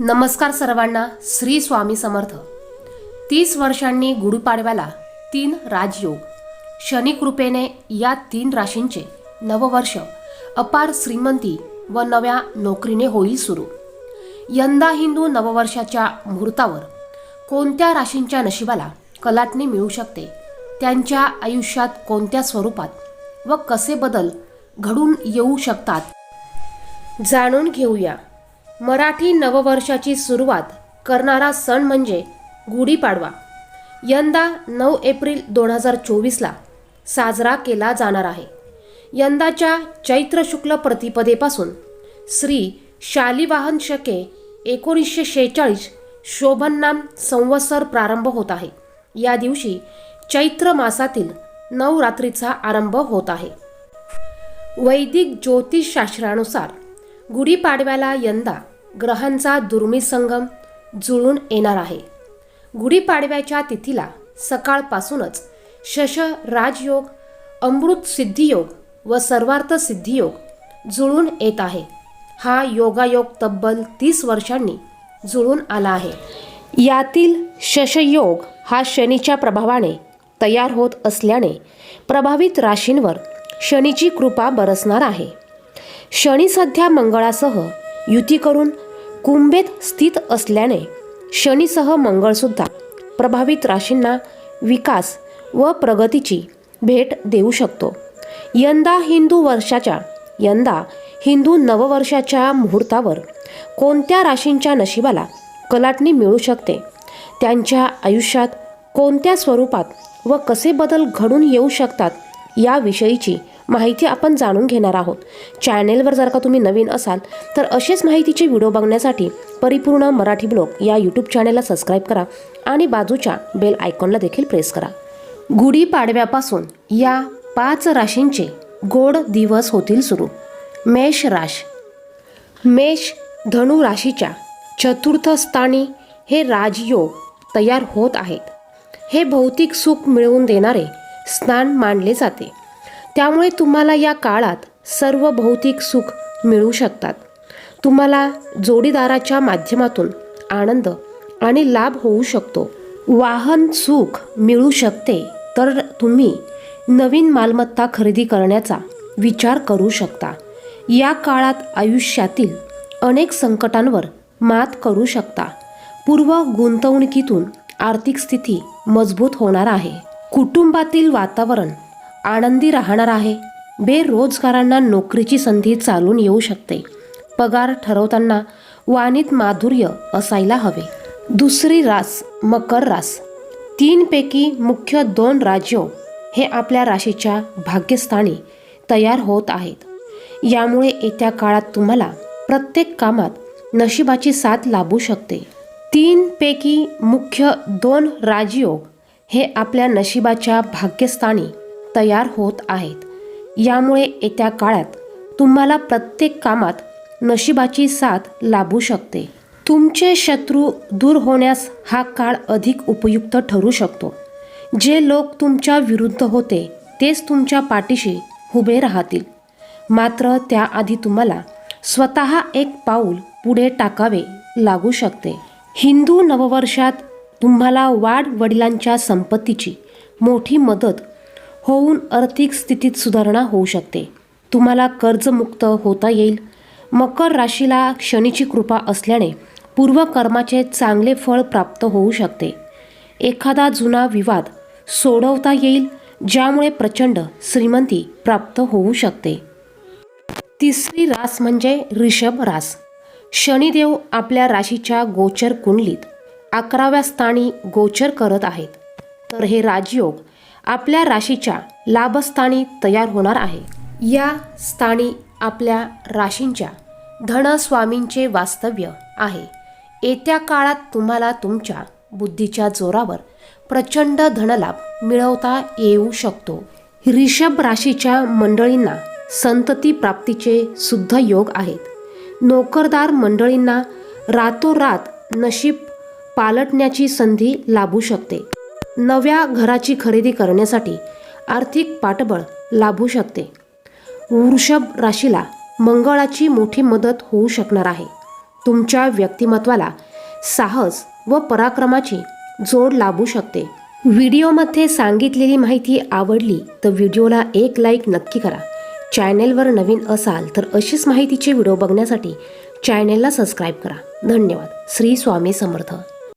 नमस्कार सर्वांना श्री स्वामी समर्थ. तीस वर्षांनी गुढीपाडव्याला तीन राजयोग. शनिकृपेने या तीन राशींचे नववर्ष अपार श्रीमंती व नव्या नोकरीने होईल सुरू. यंदा हिंदू नववर्षाच्या मुहूर्तावर कोणत्या राशींच्या नशिबाला कलाटणी मिळू शकते? त्यांच्या आयुष्यात कोणत्या स्वरूपात व कसे बदल घडून येऊ शकतात? जाणून घेऊया. मराठी नववर्षाची सुरुवात करणारा सण म्हणजे गुढीपाडवा. यंदा नऊ एप्रिल दोन हजार चोवीसला साजरा केला जाणार आहे. यंदाच्या चैत्र शुक्ल प्रतिपदेपासून श्री शालिवाहन शके एकोणीसशे शेहेचाळीस शोभननाम संवत्सर प्रारंभ होत आहे. या दिवशी चैत्र मासातील नऊ रात्रीचा आरंभ होत आहे. वैदिक ज्योतिषशास्त्रानुसार गुढीपाडव्याला यंदा ग्रहांचा दुर्मिळ संगम जुळून येणार आहे. गुढीपाडव्याच्या तिथीला सकाळपासूनच शश राजयोग अमृत सिद्धियोग व सर्वार्थ सिद्धियोग जुळून येत आहे. हा योगायोग तब्बल तीस वर्षांनी जुळून आला आहे. यातील शशयोग हा शनीच्या प्रभावाने तयार होत असल्याने प्रभावित राशींवर शनीची कृपा बरसणार आहे. शनी सध्या मंगळासह युती करून कुंभेत स्थित असल्याने शनीसह मंगळसुद्धा प्रभावित राशींना विकास व प्रगतीची भेट देऊ शकतो. यंदा हिंदू वर्षाच्या यंदा हिंदू नववर्षाच्या मुहूर्तावर कोणत्या राशींच्या नशिबाला कलाटणी मिळू शकते? त्यांच्या आयुष्यात कोणत्या स्वरूपात व कसे बदल घडून येऊ शकतात याविषयीची माहिती आपण जाणून घेणार आहोत. चॅनेलवर जर का तुम्ही नवीन असाल तर असेच माहितीचे व्हिडिओ बघण्यासाठी परिपूर्ण मराठी ब्लॉग या यूट्यूब चॅनेलला सबस्क्राईब करा आणि बाजूच्या बेल आयकॉनला देखील प्रेस करा. गुढीपाडव्यापासून या पाच राशींचे गोड दिवस होतील सुरू. मेष राश. मेष धनु राशीच्या चतुर्थ स्थानी हे राजयोग तयार होत आहेत. हे भौतिक सुख मिळवून देणारे स्नान मानले जाते. त्यामुळे तुम्हाला या काळात सर्व भौतिक सुख मिळू शकतात. तुम्हाला जोडीदाराच्या माध्यमातून आनंद आणि लाभ होऊ शकतो. वाहन सुख मिळू शकते तर तुम्ही नवीन मालमत्ता खरेदी करण्याचा विचार करू शकता. या काळात आयुष्यातील अनेक संकटांवर मात करू शकता. पूर्व गुंतवणुकीतून आर्थिक स्थिती मजबूत होणार आहे. कुटुंबातील वातावरण आनंदी राहणार आहे. बेरोजगारांना नोकरीची संधी चालून येऊ शकते. पगार ठरवताना वाणीत माधुर्य असायला हवे. दुसरी रास मकर रास. तीनपैकी मुख्य दोन राज्यो हे आपल्या राशीच्या भाग्यस्थानी तयार होत आहेत. यामुळे येत्या काळात तुम्हाला प्रत्येक कामात नशिबाची साथ लाभू शकते. तीनपैकी मुख्य दोन राजयोग हे आपल्या नशिबाच्या भाग्यस्थानी तयार होत आहेत. यामुळे येत्या काळात तुम्हाला प्रत्येक कामात नशिबाची साथ लाभू शकते. तुमचे शत्रू दूर होण्यास हा काळ अधिक उपयुक्त ठरू शकतो. जे लोक तुमच्या विरुद्ध होते तेच तुमच्या पाठीशी उभे राहतील. मात्र त्याआधी तुम्हाला स्वतः एक पाऊल पुढे टाकावे लागू शकते. हिंदू नववर्षात तुम्हाला वाढ वडिलांच्या संपत्तीची मोठी मदत होऊन आर्थिक स्थितीत सुधारणा होऊ शकते. तुम्हाला कर्जमुक्त होता येईल. मकर राशीला शनीची कृपा असल्याने पूर्वकर्माचे चांगले फळ प्राप्त होऊ शकते. एखादा जुना विवाद सोडवता येईल ज्यामुळे प्रचंड श्रीमंती प्राप्त होऊ शकते. तिसरी रास म्हणजे ऋषभ रास. शनिदेव आपल्या राशीच्या गोचर कुंडलीत अकराव्या स्थानी गोचर करत आहेत. तर हे राजयोग आपल्या राशीच्या लाभस्थानी तयार होणार आहे. या स्थानी आपल्या राशींच्या धनस्वामींचे वास्तव्य आहे. येत्या काळात तुम्हाला तुमच्या बुद्धीच्या जोरावर प्रचंड धनलाभ मिळवता येऊ शकतो. ऋषभ राशीच्या मंडळींना संतती प्राप्तीचे सुद्धा योग आहेत. नोकरदार मंडळींना रातोरात नशीब पालटण्याची संधी लाभू शकते. नव्या घराची खरेदी करण्यासाठी आर्थिक पाठबळ लाभू शकते. वृषभ राशीला मंगळाची मोठी मदत होऊ शकणार आहे. तुमच्या व्यक्तिमत्वाला साहस व पराक्रमाची जोड लाभू शकते. व्हिडिओमध्ये सांगितलेली माहिती आवडली तर व्हिडिओला एक लाईक नक्की करा. चॅनेलवर नवीन असाल तर अशीच माहितीचे व्हिडिओ बघण्यासाठी चॅनेलला सबस्क्राईब करा. धन्यवाद. श्री स्वामी समर्थ.